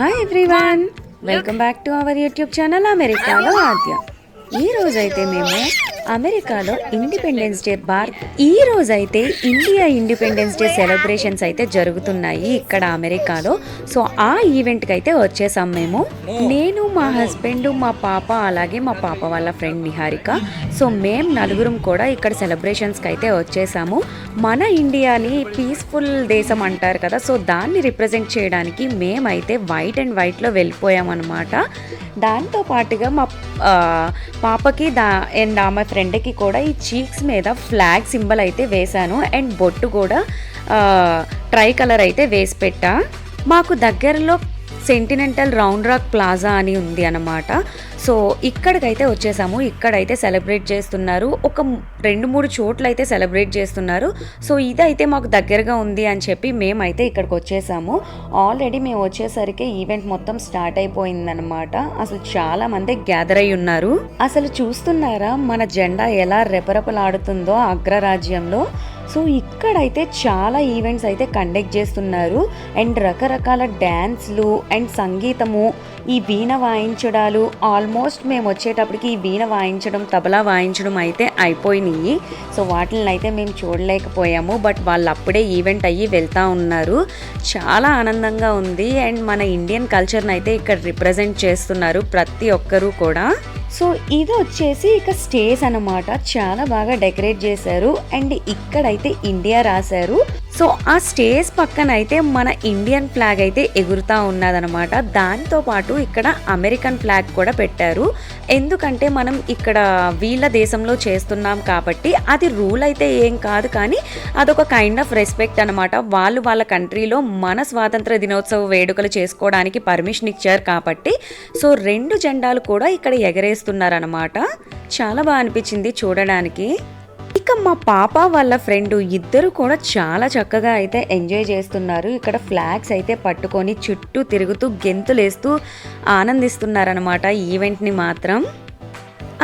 Hi everyone welcome back to our YouTube channel అమెరికాలో ఆద్య ఈ రోజైతే మేము అమెరికాలో ఇండిపెండెన్స్ డే బార్ ఈ రోజైతే ఇండియా ఇండిపెండెన్స్ డే సెలబ్రేషన్స్ అయితే జరుగుతున్నాయి ఇక్కడ అమెరికాలో. సో ఆ ఈవెంట్కి అయితే వచ్చేసాం మేము. నేను మా హస్బెండ్ మా పాప అలాగే మా పాప వాళ్ళ ఫ్రెండ్ నిహారిక. సో మేం నలుగురం కూడా ఇక్కడ సెలబ్రేషన్స్కి అయితే వచ్చేసాము. మన ఇండియాని పీస్ఫుల్ దేశం అంటారు కదా సో దాన్ని రిప్రజెంట్ చేయడానికి మేమైతే వైట్ అండ్ వైట్లో వెళ్ళిపోయామన్నమాట. దాంతో పాటుగా మా పాపకి దా అండ్ ఆమె ఫ్రెండ్కి కూడా ఈ చీక్స్ మీద ఫ్లాగ్ సింబల్ అయితే వేశాను. అండ్ బొట్టు కూడా ట్రై కలర్ అయితే వేసి పెట్టా. మాకు దగ్గరలో సెంటినెంటల్ రౌండ్ రాక్ ప్లాజా అని ఉంది అనమాట సో ఇక్కడికైతే వచ్చేసాము. ఇక్కడైతే సెలబ్రేట్ చేస్తున్నారు. ఒక రెండు మూడు చోట్ల అయితే సెలబ్రేట్ చేస్తున్నారు. సో ఇదైతే మాకు దగ్గరగా ఉంది అని చెప్పి మేమైతే ఇక్కడికి వచ్చేసాము. ఆల్రెడీ మేము వచ్చేసరికి ఈవెంట్ మొత్తం స్టార్ట్ అయిపోయిందనమాట అసలు చాలా మంది గ్యాదర్ అయి ఉన్నారు. అసలు చూస్తున్నారా మన జెండా ఎలా రెపరెపలాడుతుందో అగ్రరాజ్యంలో. సో ఇక్కడైతే చాలా ఈవెంట్స్ అయితే కండక్ట్ చేస్తున్నారు. అండ్ రకరకాల డ్యాన్స్లు అండ్ సంగీతము ఈ వీణ వాయించడాలు ఆల్మోస్ట్ మేము వచ్చేటప్పటికి ఈ వీణ వాయించడం తబలా వాయించడం అయితే అయిపోయినాయి. సో వాటిని అయితే మేము చూడలేకపోయాము బట్ వాళ్ళు అప్పుడే ఈవెంట్ అయ్యి వెళ్తూ ఉన్నారు. చాలా ఆనందంగా ఉంది. అండ్ మన ఇండియన్ కల్చర్ని అయితే ఇక్కడ రిప్రజెంట్ చేస్తున్నారు ప్రతి ఒక్కరూ కూడా. సో ఇది వచ్చేసి ఇక స్టేజ్ అన్నమాట. చాలా బాగా డెకరేట్ చేశారు. అండ్ ఇక్కడైతే ఇండియా రాశారు. సో ఆ స్టేజ్ పక్కన అయితే మన ఇండియన్ ఫ్లాగ్ అయితే ఎగురుతా ఉన్నదనమాట దాంతో పాటు ఇక్కడ అమెరికన్ ఫ్లాగ్ కూడా పెట్టారు. ఎందుకంటే మనం ఇక్కడ వీళ్ళ దేశంలో చేస్తున్నాం కాబట్టి అది రూల్ అయితే ఏం కాదు కానీ అదొక కైండ్ ఆఫ్ రెస్పెక్ట్ అనమాట వాళ్ళు వాళ్ళ కంట్రీలో మన స్వాతంత్ర దినోత్సవ వేడుకలు చేసుకోవడానికి పర్మిషన్ ఇచ్చారు కాబట్టి. సో రెండు జెండాలు కూడా ఇక్కడ ఎగరేస్తున్నారనమాట చాలా బాగా అనిపించింది చూడడానికి. మా పాప వాళ్ళ ఫ్రెండ్ ఇద్దరు కూడా చాలా చక్కగా అయితే ఎంజాయ్ చేస్తున్నారు. ఇక్కడ ఫ్లాగ్స్ అయితే పట్టుకొని చుట్టూ తిరుగుతూ గెంతులేస్తూ ఆనందిస్తున్నారనమాట ఈవెంట్ని మాత్రం.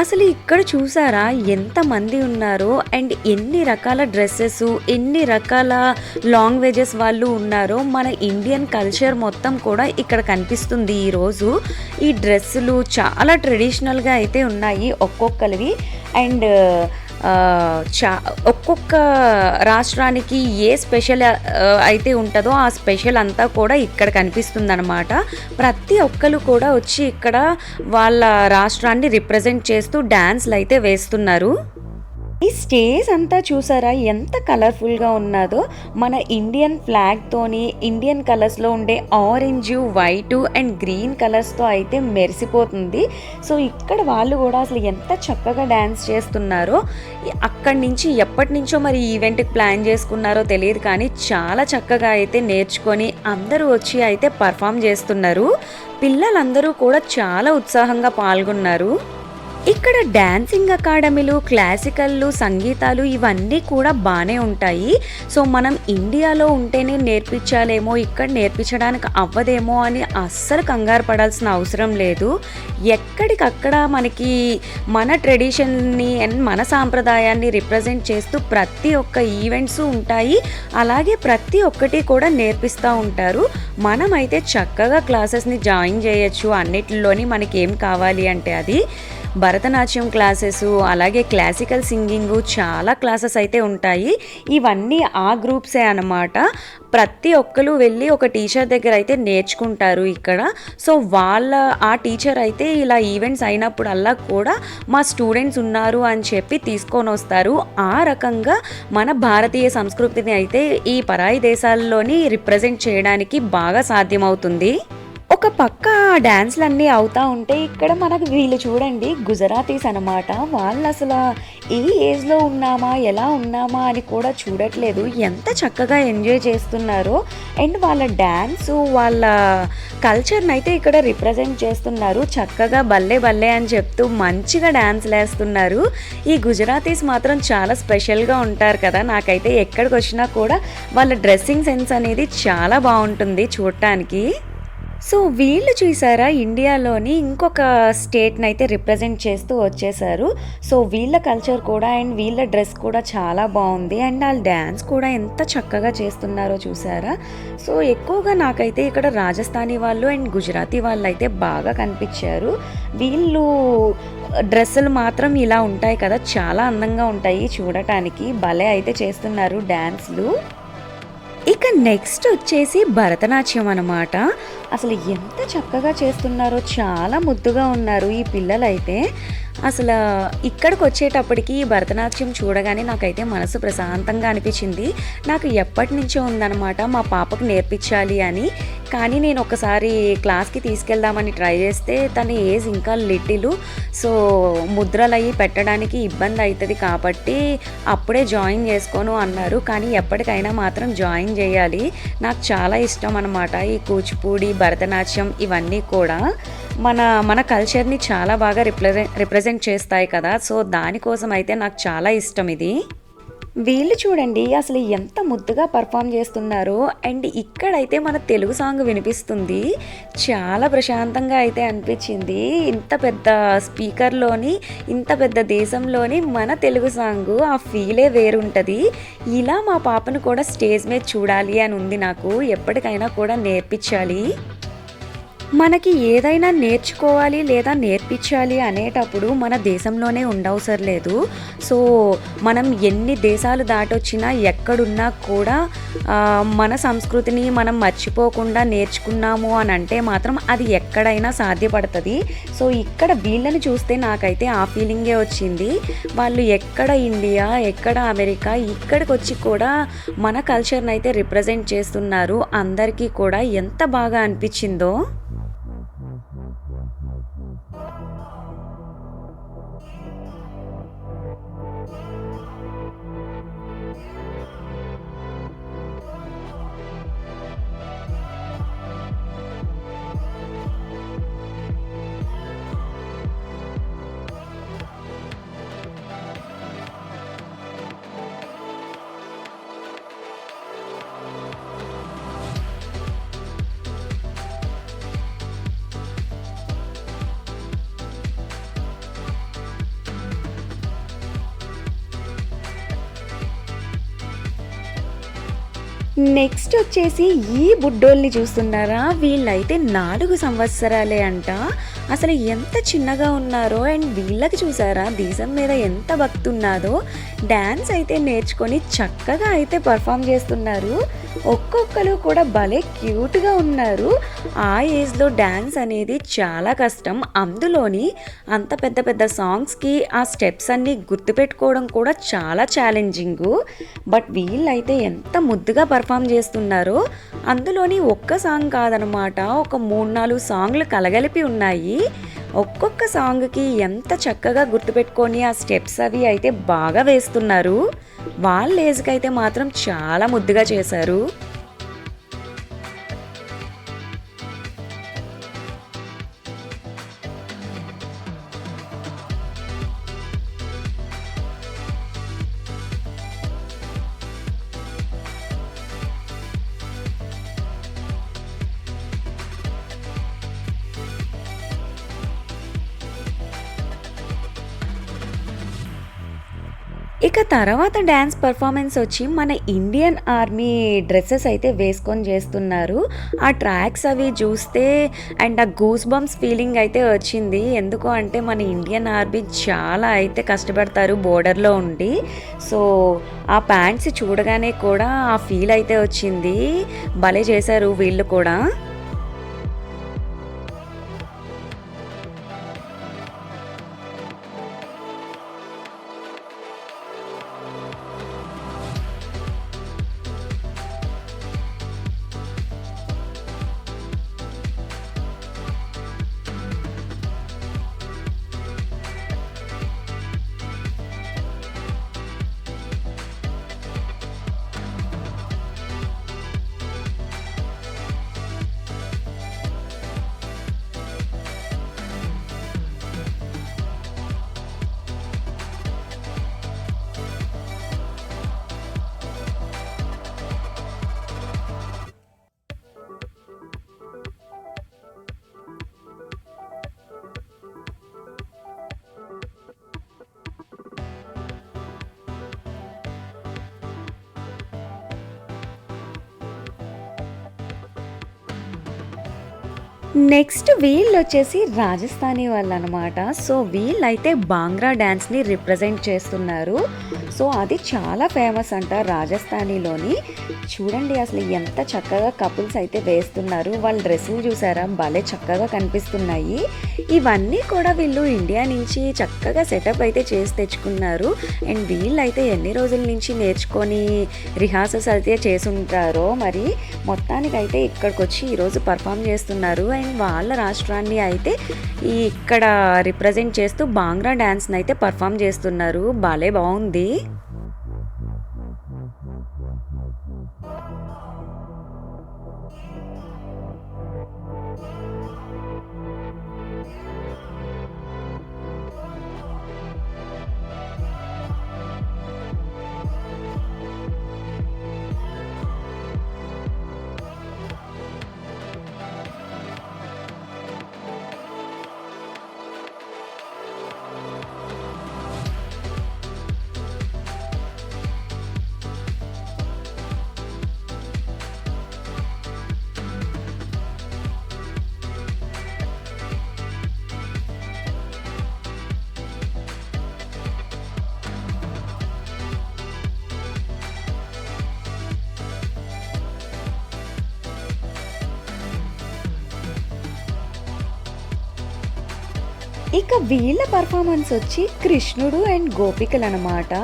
అసలు ఇక్కడ చూసారా ఎంతమంది ఉన్నారో అండ్ ఎన్ని రకాల డ్రెస్సెస్ ఎన్ని రకాల లాంగ్వేజెస్ వాళ్ళు ఉన్నారో మన ఇండియన్ కల్చర్ మొత్తం కూడా ఇక్కడ కనిపిస్తుంది ఈరోజు ఈ డ్రెస్సులు చాలా ట్రెడిషనల్గా అయితే ఉన్నాయి ఒక్కొక్కరివి. అండ్ చా ఒక్కొక్క రాష్ట్రానికి ఏ స్పెషల్ అయితే ఉంటుందో ఆ స్పెషల్ అంతా కూడా ఇక్కడ కనిపిస్తుందన్నమాట. ప్రతి ఒక్కరు కూడా వచ్చి ఇక్కడ వాళ్ళ రాష్ట్రాన్ని రిప్రజెంట్ చేస్తూ డ్యాన్స్లు అయితే వేస్తున్నారు. ఈ స్టేజ్ అంతా చూసారా? ఎంత కలర్ఫుల్గా ఉన్నదో. మన ఇండియన్ ఫ్లాగ్తోని ఇండియన్ కలర్స్లో ఉండే ఆరెంజ్ వైట్ అండ్ గ్రీన్ కలర్స్తో అయితే మెరిసిపోతుంది. సో ఇక్కడ వాళ్ళు కూడా అసలు ఎంత చక్కగా డ్యాన్స్ చేస్తున్నారో అక్కడి నుంచి ఎప్పటి నుంచో మరి ఈవెంట్కి ప్లాన్ చేసుకున్నారో తెలియదు కానీ చాలా చక్కగా అయితే నేర్చుకొని అందరూ వచ్చి అయితే పర్ఫామ్ చేస్తున్నారు. పిల్లలందరూ కూడా చాలా ఉత్సాహంగా పాల్గొన్నారు. ఇక్కడ డ్యాన్సింగ్ అకాడమీలు క్లాసికల్లు సంగీతాలు ఇవన్నీ కూడా బాగానే ఉంటాయి. సో మనం ఇండియాలో ఉంటేనే నేర్పించాలేమో ఇక్కడ నేర్పించడానికి అవ్వదేమో అని అస్సలు కంగారు పడాల్సిన అవసరం లేదు. ఎక్కడికక్కడ మనకి మన ట్రెడిషన్ని అండ్ మన సాంప్రదాయాన్ని రిప్రజెంట్ చేస్తూ ప్రతి ఒక్క ఈవెంట్స్ ఉంటాయి. అలాగే ప్రతి ఒక్కటి కూడా నేర్పిస్తూ ఉంటారు. మనమైతే చక్కగా క్లాసెస్ని జాయిన్ చేయొచ్చు. అన్నిటిలోని మనకి ఏం కావాలి అంటే అది. భరతనాట్యం క్లాసెస్ అలాగే క్లాసికల్ సింగింగ్ చాలా క్లాసెస్ అయితే ఉంటాయి. ఇవన్నీ ఆ గ్రూప్సే అన్నమాట. ప్రతి ఒక్కరు వెళ్ళి ఒక టీచర్ దగ్గర అయితే నేర్చుకుంటారు ఇక్కడ. సో వాళ్ళ ఆ టీచర్ అయితే ఇలా ఈవెంట్స్ అయినప్పుడల్లా కూడా మా స్టూడెంట్స్ ఉన్నారు అని చెప్పి తీసుకొని వస్తారు. ఆ రకంగా మన భారతీయ సంస్కృతిని అయితే ఈ పరాయి దేశాల్లోని రిప్రజెంట్ చేయడానికి బాగా సాధ్యమవుతుంది. ఒక పక్క డ్యాన్స్లన్నీ అవుతా ఉంటే ఇక్కడ మనకు వీళ్ళు చూడండి గుజరాతీస్ అనమాట వాళ్ళు అసలు ఏ ఏజ్లో ఉన్నామా ఎలా ఉన్నామా అని కూడా చూడట్లేదు. ఎంత చక్కగా ఎంజాయ్ చేస్తున్నారో. అండ్ వాళ్ళ డ్యాన్స్ వాళ్ళ కల్చర్ని అయితే ఇక్కడ రిప్రజెంట్ చేస్తున్నారు. చక్కగా బల్లే బల్లే అని చెప్తూ మంచిగా డ్యాన్స్ వేస్తున్నారు ఈ గుజరాతీస్ మాత్రం చాలా స్పెషల్గా ఉంటారు కదా. నాకైతే ఎక్కడికి వచ్చినా కూడా వాళ్ళ డ్రెస్సింగ్ సెన్స్ అనేది చాలా బాగుంటుంది చూడటానికి సో వీళ్ళు చూసారా ఇండియాలోని ఇంకొక స్టేట్ని అయితే రిప్రజెంట్ చేస్తూ వచ్చేసారు. సో వీళ్ళ కల్చర్ కూడా అండ్ వీళ్ళ డ్రెస్ కూడా చాలా బాగుంది. అండ్ వాళ్ళ డ్యాన్స్ కూడా ఎంత చక్కగా చేస్తున్నారో చూసారా. సో ఎక్కువగా నాకైతే ఇక్కడ రాజస్థానీ వాళ్ళు అండ్ గుజరాతీ వాళ్ళు అయితే బాగా కనిపించారు. వీళ్ళు డ్రెస్సులు మాత్రం ఇలా ఉంటాయి కదా చాలా అందంగా ఉంటాయి చూడటానికి. భలే అయితే చేస్తున్నారు డ్యాన్స్లు. ఇక నెక్స్ట్ వచ్చేసి భరతనాట్యం అనమాట అసలు ఎంత చక్కగా చేస్తున్నారో చాలా ముద్దుగా ఉన్నారు ఈ పిల్లలైతే. అసలు ఇక్కడికి వచ్చేటప్పటికి భరతనాట్యం చూడగానే నాకైతే మనసు ప్రశాంతంగా అనిపించింది. నాకు ఎప్పటి నుంచో ఉందన్నమాట మా పాపకు నేర్పించాలి అని. కానీ నేను ఒకసారి క్లాస్కి తీసుకెళ్దామని ట్రై చేస్తే తన ఏజ్ ఇంకా లిటిలు. సో ముద్రలు అవి పెట్టడానికి ఇబ్బంది అవుతుంది కాబట్టి అప్పుడే జాయిన్ చేసుకోను అన్నారు. కానీ ఎప్పటికైనా మాత్రం జాయిన్ చేయాలి. నాకు చాలా ఇష్టం అనమాట ఈ కూచిపూడి భరతనాట్యం ఇవన్నీ కూడా. మన మన కల్చర్ని చాలా బాగా రిప్రజెంట్ రిప్రజెంట్ చేస్తాయి కదా. సో దానికోసం అయితే నాకు చాలా ఇష్టం ఇది. వీళ్ళు చూడండి అసలు ఎంత ముద్దుగా పర్ఫామ్ చేస్తున్నారో. అండ్ ఇక్కడైతే మన తెలుగు సాంగ్ వినిపిస్తుంది. చాలా ప్రశాంతంగా అయితే అనిపించింది. ఇంత పెద్ద స్పీకర్లోని ఇంత పెద్ద దేశంలోని మన తెలుగు సాంగ్ ఆ ఫీలే వేరుంటుంది. ఇలా మా పాపను కూడా స్టేజ్ మీద చూడాలి అని ఉంది నాకు. ఎప్పటికైనా కూడా నేర్పించాలి. మనకి ఏదైనా నేర్చుకోవాలి లేదా నేర్పించాలి అనేటప్పుడు మన దేశంలోనే ఉండవసరం లేదు. సో మనం ఎన్ని దేశాలు దాటొచ్చినా ఎక్కడున్నా కూడా మన సంస్కృతిని మనం మర్చిపోకుండా నేర్చుకున్నాము అని అంటే మాత్రం అది ఎక్కడైనా సాధ్యపడుతుంది. సో ఇక్కడ వీళ్ళని చూస్తే నాకైతే ఆ ఫీలింగే వచ్చింది. వాళ్ళు ఎక్కడ ఇండియా ఎక్కడ అమెరికా ఇక్కడికి వచ్చి కూడా మన కల్చర్ని అయితే రిప్రజెంట్ చేస్తున్నారు. అందరికీ కూడా ఎంత బాగా అనిపించిందో. నెక్స్ట్ వచ్చేసి ఈ బుడ్డోల్ని చూస్తున్నారా? వీళ్ళైతే నాలుగు సంవత్సరాలే అంట. అసలు ఎంత చిన్నగా ఉన్నారో అండ్ వీళ్ళకి చూసారా? దేశం మీద ఎంత భక్తి డ్యాన్స్ అయితే నేర్చుకొని చక్కగా అయితే పర్ఫామ్ చేస్తున్నారు. ఒక్కొక్కరు కూడా భలే క్యూట్గా ఉన్నారు. ఆ ఏజ్లో డ్యాన్స్ అనేది చాలా కష్టం. అందులోని అంత పెద్ద పెద్ద సాంగ్స్కి ఆ స్టెప్స్ అన్నీ గుర్తుపెట్టుకోవడం కూడా చాలా ఛాలెంజింగ్ బట్ వీళ్ళైతే ఎంత ముద్దుగా పర్ఫామ్ చేస్తున్నారో అందులోని ఒక్క సాంగ్ కాదనమాట ఒక మూడు నాలుగు సాంగ్లు కలగలిపి ఉన్నాయి. ఒక్కొక్క సాంగ్కి ఎంత చక్కగా గుర్తుపెట్టుకొని ఆ స్టెప్స్ అవి అయితే బాగా వేస్తున్నారు. వాళ్ళ ఏజ్కి అయితే మాత్రం చాలా ముద్దుగా చేశారు. ఇక తర్వాత డ్యాన్స్ పర్ఫార్మెన్స్ వచ్చి మన ఇండియన్ ఆర్మీ డ్రెస్సెస్ అయితే వేసుకొని చేస్తున్నారు. ఆ ట్రాక్స్ అవి చూస్తే అండ్ ఆ గూస్ బంప్స్ ఫీలింగ్ అయితే వచ్చింది. ఎందుకు అంటే మన ఇండియన్ ఆర్మీ చాలా అయితే కష్టపడతారు బోర్డర్లో ఉండి. సో ఆ ప్యాంట్స్ చూడగానే కూడా ఆ ఫీల్ అయితే వచ్చింది. భలే చేశారు వీళ్ళు కూడా. నెక్స్ట్ వీళ్ళు వచ్చేసి రాజస్థానీ వాళ్ళు అనమాట సో వీళ్ళైతే బాంగ్రా డ్యాన్స్ని రిప్రజెంట్ చేస్తున్నారు. సో అది చాలా ఫేమస్ అంట రాజస్థానీలోని. చూడండి అసలు ఎంత చక్కగా కపుల్స్ అయితే వేస్తున్నారు. వాళ్ళ డ్రెస్సులు చూసారా? భలే చక్కగా కనిపిస్తున్నాయి. ఇవన్నీ కూడా వీళ్ళు ఇండియా నుంచి చక్కగా సెటప్ అయితే చేసి తెచ్చుకున్నారు. అండ్ వీళ్ళైతే ఎన్ని రోజుల నుంచి నేర్చుకొని రిహార్సల్స్ అయితే చేసుంటారో మరి మొత్తానికైతే ఇక్కడికి వచ్చి ఈరోజు పర్ఫామ్ చేస్తున్నారు. అండ్ వాళ్ళ రాష్ట్రాన్ని అయితే ఈ ఇక్కడ రిప్రజెంట్ చేస్తూ బాంగ్రా డ్యాన్స్ని అయితే పర్ఫామ్ చేస్తున్నారు. భలే బాగుంది. ఇక వీళ్ళ పర్ఫార్మెన్స్ వచ్చి కృష్ణుడు అండ్ గోపికలు అనమాట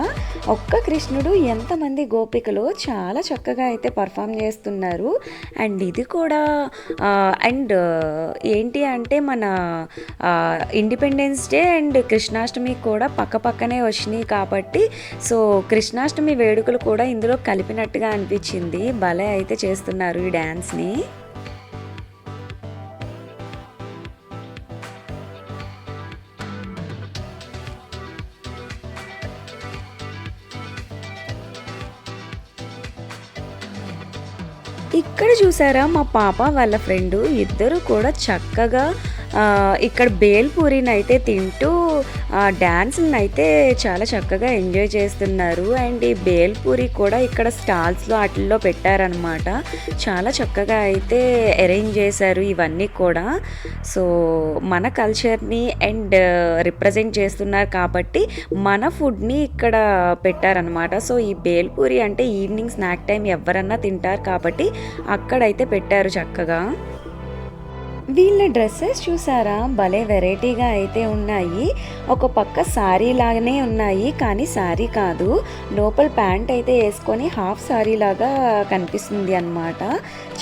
ఒక్క కృష్ణుడు ఎంతమంది గోపికలు చాలా చక్కగా అయితే పర్ఫామ్ చేస్తున్నారు. అండ్ ఇది కూడా అండ్ ఏంటి అంటే మన ఇండిపెండెన్స్ డే అండ్ కృష్ణాష్టమి కూడా పక్క పక్కనే వచ్చినాయి కాబట్టి సో కృష్ణాష్టమి వేడుకలు కూడా ఇందులో కలిపినట్టుగా అనిపించింది. భలే అయితే చేస్తున్నారు ఈ డ్యాన్స్ని ఇక్కడ చూసారా? మా పాప వాళ్ళ ఫ్రెండ్ ఇద్దరు కూడా చక్కగా ఇక్కడ బేల్పూరిని అయితే తింటూ డ్యాన్స్ని అయితే చాలా చక్కగా ఎంజాయ్ చేస్తున్నారు. అండ్ ఈ బేల్పూరి కూడా ఇక్కడ స్టాల్స్లో వాటిల్లో పెట్టారనమాట చాలా చక్కగా అయితే అరేంజ్ చేశారు ఇవన్నీ కూడా. సో మన కల్చర్ని అండ్ రిప్రజెంట్ చేస్తున్నారు కాబట్టి మన ఫుడ్ని ఇక్కడ పెట్టారనమాట సో ఈ బేల్పూరి అంటే ఈవినింగ్ స్నాక్ టైం ఎవరన్నా తింటారు కాబట్టి అక్కడైతే పెట్టారు చక్కగా. వీళ్ళ డ్రెస్సెస్ చూసారా? భలే వెరైటీగా అయితే ఉన్నాయి. ఒక పక్క సారీ లాగానే ఉన్నాయి కానీ శారీ కాదు. లోపల ప్యాంట్ అయితే వేసుకొని హాఫ్ సారీ లాగా కనిపిస్తుంది అన్నమాట.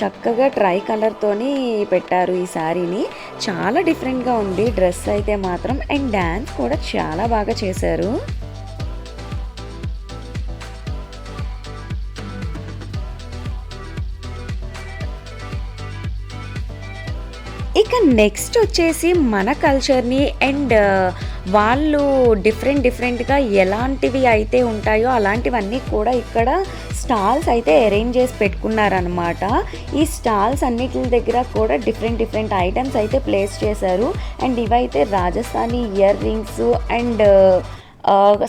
చక్కగా ట్రై కలర్తోని పెట్టారు ఈ సారీని. చాలా డిఫరెంట్గా ఉంది. డ్రెస్ అయితే మాత్రం అండ్ డ్యాన్స్ కూడా చాలా బాగా చేశారు. నెక్స్ట్ వచ్చేసి మన కల్చర్ని అండ్ వాళ్ళు డిఫరెంట్ డిఫరెంట్గా ఎలాంటివి అయితే ఉంటాయో అలాంటివన్నీ కూడా ఇక్కడ స్టాల్స్ అయితే అరేంజ్ చేసి పెట్టుకున్నారనమాట ఈ స్టాల్స్ అన్నిటి దగ్గర కూడా డిఫరెంట్ డిఫరెంట్ ఐటమ్స్ అయితే ప్లేస్ చేశారు. అండ్ ఇవైతే Rajasthani ear rings and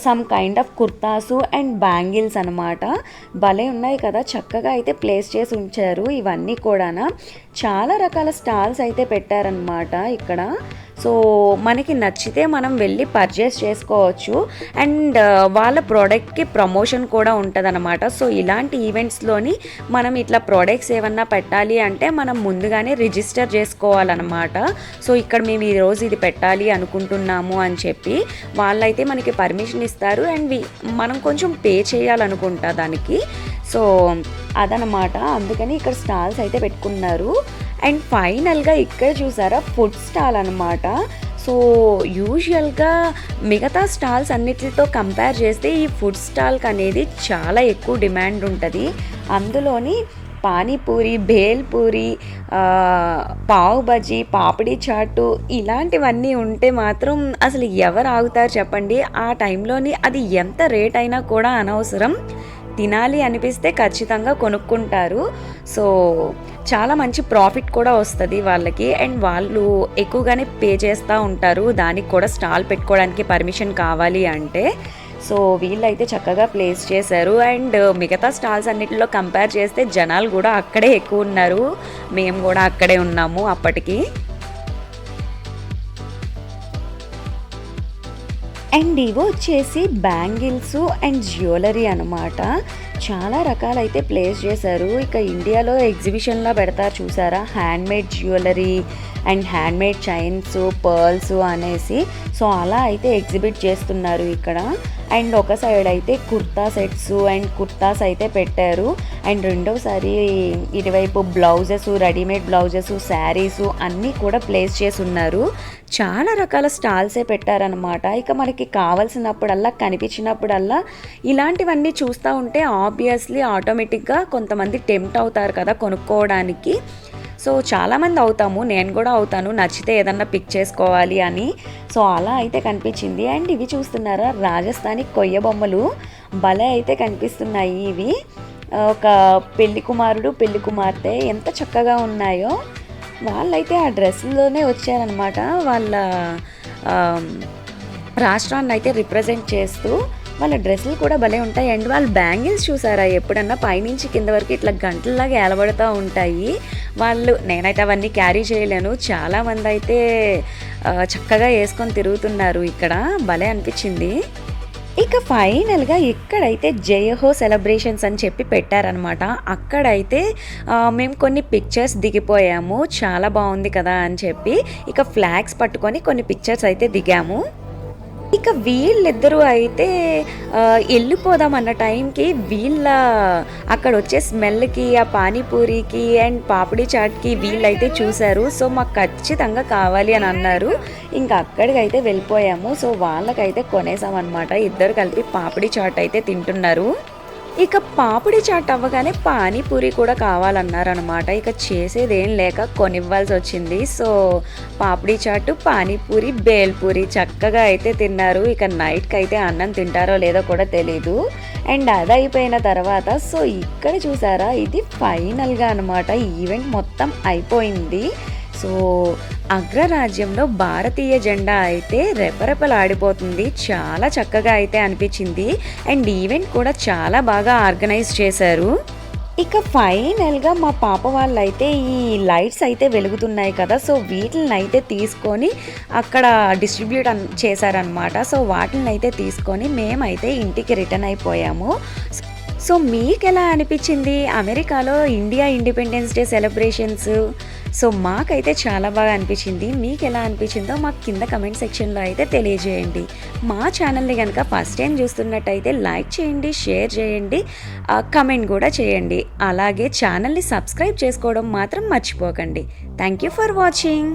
some kind of kurtas and bangles అనమాట భలే ఉన్నాయి కదా చక్కగా అయితే ప్లేస్ చేసి ఉంచారు. ఇవన్నీ కూడా చాలా రకాల స్టాల్స్ అయితే పెట్టారనమాట ఇక్కడ. సో మనకి నచ్చితే మనం వెళ్ళి పర్చేస్ చేసుకోవచ్చు. అండ్ uh, వాళ్ళ ప్రోడక్ట్కి ప్రమోషన్ కూడా ఉంటుందన్నమాట. సో ఇలాంటి ఈవెంట్స్లోని మనం ఇట్లా ప్రోడక్ట్స్ ఏమన్నా పెట్టాలి అంటే మనం ముందుగానే రిజిస్టర్ చేసుకోవాలన్నమాట. సో ఇక్కడ మేము ఈరోజు ఇది పెట్టాలి అనుకుంటున్నాము అని చెప్పి వాళ్ళైతే మనకి పర్మిషన్ ఇస్తారు. అండ్ వి- మనం కొంచెం పే చేయాలనుకుంటా దానికి. సో అదనమాట అందుకని ఇక్కడ స్టాల్స్ అయితే పెట్టుకున్నారు. అండ్ ఫైనల్గా ఇక్కడ చూసారా ఫుడ్ స్టాల్ అనమాట సో యూజువల్గా మిగతా స్టాల్స్ అన్నిటితో కంపేర్ చేస్తే ఈ ఫుడ్ స్టాల్కి అనేది చాలా ఎక్కువ డిమాండ్ ఉంటుంది. అందులోని పానీపూరి భేల్పూరి పావు బజీ పాపిడి చాటు ఇలాంటివన్నీ ఉంటే మాత్రం అసలు ఎవరు ఆగుతారు చెప్పండి. ఆ టైంలోని అది ఎంత రేట్ అయినా కూడా అనవసరం. తినాలి అనిపిస్తే ఖచ్చితంగా కొనుక్కుంటారు. సో చాలా మంచి ప్రాఫిట్ కూడా వస్తుంది వాళ్ళకి. అండ్ వాళ్ళు ఎక్కువగానే పే చేస్తూ ఉంటారు. దానికి కూడా స్టాల్ పెట్టుకోవడానికి పర్మిషన్ కావాలి అంటే. సో వీళ్ళైతే చక్కగా ప్లేస్ చేశారు. అండ్ మిగతా స్టాల్స్ అన్నిటిలో కంపేర్ చేస్తే జనాలు కూడా అక్కడే ఎక్కువ ఉన్నారు. మేము కూడా అక్కడే ఉన్నాము అప్పటికి. అండ్ ఇవి వచ్చేసి బ్యాంగిల్స్ అండ్ జ్యువెలరీ అనమాట చాలా రకాలైతే ప్లేస్ చేశారు. ఇక ఇండియాలో ఎగ్జిబిషన్లో పెడతారు చూసారా? Handmade jewellery and handmade chains pearls అనేసి. సో అలా అయితే ఎగ్జిబిట్ చేస్తున్నారు ఇక్కడ. అండ్ ఒక సైడ్ అయితే కుర్తా సెట్స్ అండ్ కుర్తాస్ అయితే పెట్టారు. అండ్ రెండోసారి ఇటువైపు బ్లౌజెస్ రెడీమేడ్ బ్లౌజెస్ శారీస్ అన్నీ కూడా ప్లేస్ చేసి ఉన్నారు. చాలా రకాల స్టాల్సే పెట్టారనమాట ఇక మనకి కావాల్సినప్పుడల్లా కనిపించినప్పుడల్లా ఇలాంటివన్నీ చూస్తూ ఉంటే ఆబ్వియస్లీ ఆటోమేటిక్గా కొంతమంది టెంప్ట్ అవుతారు కదా కొనుక్కోవడానికి. సో చాలామంది అవుతాము నేను కూడా అవుతాను నచ్చితే ఏదన్నా పిక్ చేసుకోవాలి అని. సో అలా అయితే కనిపించింది. అండ్ ఇవి చూస్తున్నారా? రాజస్థానీ కొయ్య బొమ్మలు. భలే అయితే కనిపిస్తున్నాయి ఇవి. ఒక పెళ్ళి కుమారుడు పెళ్ళి కుమార్తె ఎంత చక్కగా ఉన్నాయో. వాళ్ళైతే ఆ డ్రెస్లోనే వచ్చారనమాట వాళ్ళ రాష్ట్రాన్ని అయితే రిప్రజెంట్ చేస్తూ వాళ్ళ డ్రెస్సులు కూడా భలే ఉంటాయి. అండ్ వాళ్ళ బ్యాంగిల్స్ చూసారా? ఎప్పుడన్నా పైనుంచి కింద వరకు ఇట్లా గంటల్లాగా ఏలబడుతూ ఉంటాయి. వాళ్ళు నేనైతే అవన్నీ క్యారీ చేయలేను. చాలామంది అయితే చక్కగా వేసుకొని తిరుగుతున్నారు ఇక్కడ. భలే అనిపించింది. ఇక ఫైనల్గా ఇక్కడైతే జయహో సెలబ్రేషన్స్ అని చెప్పి పెట్టారనమాట అక్కడైతే మేము కొన్ని పిక్చర్స్ దిగిపోయాము. చాలా బాగుంది కదా అని చెప్పి ఇక ఫ్లాగ్స్ పట్టుకొని కొన్ని పిక్చర్స్ అయితే దిగాము. ఇక వీళ్ళిద్దరూ అయితే వెళ్ళిపోదాం అన్న టైంకి వీళ్ళ అక్కడ వచ్చే స్మెల్కి ఆ పానీపూరికి అండ్ పాపిడి చాట్కి వీళ్ళైతే చూశారు. సో మాకు ఖచ్చితంగా కావాలి అని అన్నారు. ఇంకా అక్కడికైతే వెళ్ళిపోయాము. సో వాళ్ళకైతే కొనేసామన్నమాట. ఇద్దరు కలిపి పాపిడి చాట్ అయితే తింటున్నారు. ఇక పాపిడి చాట్ అవ్వగానే పానీపూరి కూడా కావాలన్నారనమాట ఇక చేసేదేం లేక కొనివ్వాల్సి వచ్చింది సో పాపిడి చాటు పానీపూరి బేల్పూరి చక్కగా అయితే తిన్నారు. ఇక నైట్కి అయితే అన్నం తింటారో లేదో కూడా తెలీదు. అండ్ అది అయిపోయిన తర్వాత సో ఇక్కడ చూసారా? ఇది ఫైనల్గా అనమాట ఈవెంట్ మొత్తం అయిపోయింది. సో అగ్రరాజ్యంలో భారతీయ జెండా అయితే రెపరెపలాడిపోతుంది. చాలా చక్కగా అయితే అనిపించింది. అండ్ ఈవెంట్ కూడా చాలా బాగా ఆర్గనైజ్ చేశారు. ఇక ఫైనల్గా మా పాప వాళ్ళైతే ఈ లైట్స్ అయితే వెలుగుతున్నాయి కదా సో వీటిని అయితే తీసుకొని అక్కడ డిస్ట్రిబ్యూట్ అన్ చేశారనమాట సో వాటిని అయితే తీసుకొని మేమైతే ఇంటికి రిటర్న్ అయిపోయాము. సో మీకు ఎలా అనిపించింది? అమెరికాలో India Independence Day celebrations so మాకైతే చాలా బాగా అనిపించింది. మీకు ఎలా అనిపించిందో మాకు కింద కమెంట్ సెక్షన్లో అయితే తెలియజేయండి. మా ఛానల్ని కనుక ఫస్ట్ టైం చూస్తున్నట్టయితే లైక్ చేయండి షేర్ చేయండి కమెంట్ కూడా చేయండి. అలాగే ఛానల్ని సబ్స్క్రైబ్ చేసుకోవడం మాత్రం మర్చిపోకండి. Thank you for watching.